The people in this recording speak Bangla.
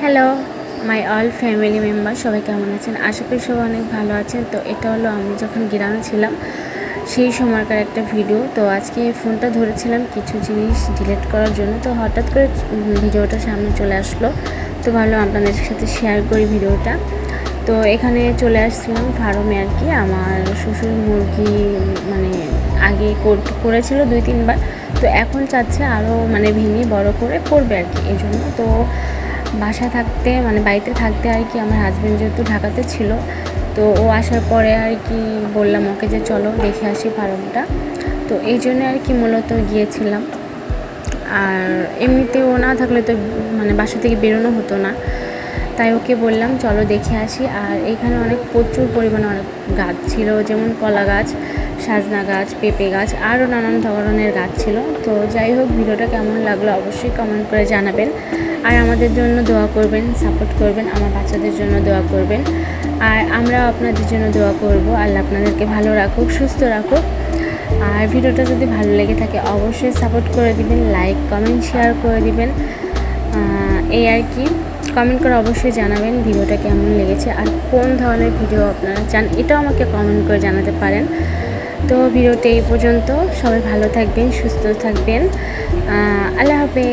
Hello my all family member সবাই কেমন আছেন? আশা করি সবাই অনেক ভালো আছেন। তো এটা হলো আমি যখন গ্রামে ছিলাম, সেই সময়কার একটা ভিডিও তো আজকে ফোনটা ধরেছিলাম কিছু জিনিস ডিলিট করার জন্য। তো হঠাৎ করে ভিডিওটা সামনে চলে আসলো। তো ভাবলাম আপনাদের সাথে শেয়ার করি ভিডিওটা তো এখানে চলে আসছিলাম ফার্মে আর কি, আমার শ্বশুর মুরগি মানে আগে কর- করেছিল দুই তিনবার তো এখন চাচ্ছে আরও মানে ভেঙে বড় করে করবে আর কি এই জন্য তো বাসা থাকতে মানে বাড়িতে থাকতে আর কি আমার হাজব্যান্ড যেহেতু ঢাকাতে ছিল, তো ও আসার পরে আর কি বললাম ওকে যে চলো দেখে আসি ফার্মটা। তো এই জন্য আর কি মূলত গিয়েছিলাম। আর এমনিতে ও না থাকলে তো মানে বাসা থেকে বেরোনো হতো না। তাই ওকে বললাম, চলো দেখে আসি। আর এখানে অনেক, প্রচুর পরিমাণে অনেক গাছ ছিল, যেমন কলা গাছ, সাজনা গাছ, পেঁপে গাছ, আরও নানান ধরনের গাছ ছিল। তো যাই হোক, ভিডিওটা কেমন লাগল অবশ্যই কমেন্ট করে জানাবেন। আর আমাদের জন্য দোয়া করবেন সাপোর্ট করবেন, আমার বাচ্চাদের জন্য দোয়া করবেন। আর আমরাও আপনাদের জন্য দোয়া করব। আল্লাহ আপনাদেরকে ভালো রাখুক, সুস্থ রাখুক। আর ভিডিওটা যদি ভালো লেগে থাকে, অবশ্যই সাপোর্ট করে দিবেন লাইক কমেন্ট শেয়ার করে দিবেন। এই আর কি। কমেন্ট করে অবশ্যই জানাবেন ভিডিওটা কেমন লেগেছে আর কোন ধরনের ভিডিও আপনারা চান, এটাও আমাকে কমেন্ট করে জানাতে পারেন। তো ভিডিওটা এই পর্যন্ত, সবাই ভালো থাকবেন, সুস্থ থাকবেন। আল্লাহ হাফেজ।